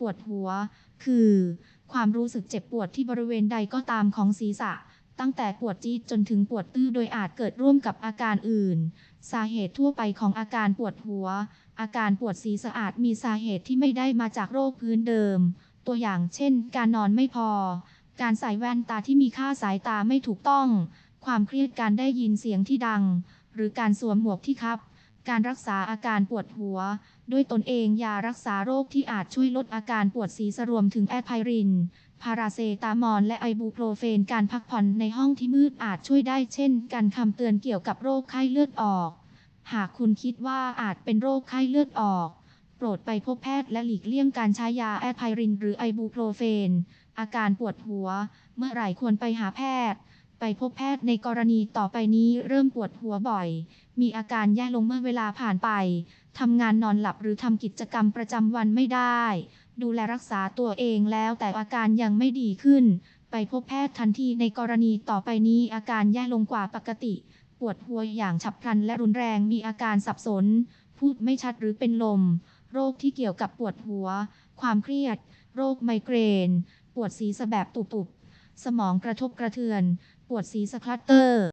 ปวดหัว คือ ความรู้สึกเจ็บปวดที่บริเวณใดก็ตามของศีรษะ ตั้งแต่ปวดจี๊ดจนถึงปวดตื้อโดยอาจเกิดร่วมกับอาการอื่น สาเหตุทั่วไปของอาการปวดหัว อาการปวดศีรษะอาจมีสาเหตุที่ไม่ได้มาจากโรคพื้นเดิม ตัวอย่างเช่น การนอนไม่พอ การใส่แว่นตาที่มีค่าสายตาไม่ถูกต้อง ความเครียดการได้ยินเสียงที่ดัง หรือการสวมหมวกที่คับ การรักษาอาการปวดหัว ด้วยตนเองยารักษาโรคที่อาจช่วยลดอาการปวดศีรษะรวมถึงแอดไพริน พาราเซตามอลและไอบูโปรเฟนการพักผ่อนในห้องที่มืดอาจช่วยได้เช่น การคำเตือนเกี่ยวกับโรคไข้เลือดออก หากคุณคิดว่าอาจเป็นโรคไข้เลือดออก โปรดไปพบแพทย์และหลีกเลี่ยงการใช้ยาแอดไพริน หรือไอบูโปรเฟน อาการปวดหัว เมื่อไหร่ควรไปหาแพทย์ ไปพบแพทย์ในกรณีต่อไปนี้เริ่มปวดหัวบ่อย มีอาการแย่ลงเมื่อเวลาผ่านไปทำงานนอนหลับหรือทำกิจกรรมประจำวันไม่ได้ ดูแลรักษาตัวเองแล้วแต่อาการยังไม่ดีขึ้น ไปพบแพทย์ทันทีในกรณีต่อไปนี้อาการแย่ลงกว่าปกติ ปวดหัวอย่างฉับพลันและรุนแรงมีอาการสับสน พูดไม่ชัดหรือเป็นลม โรคที่เกี่ยวกับปวดหัว ความเครียด โรคไมเกรน ปวดศีรษะแบบตุบๆ สมองกระทบกระเทือน ปวดศีรษะคลัตเตอร์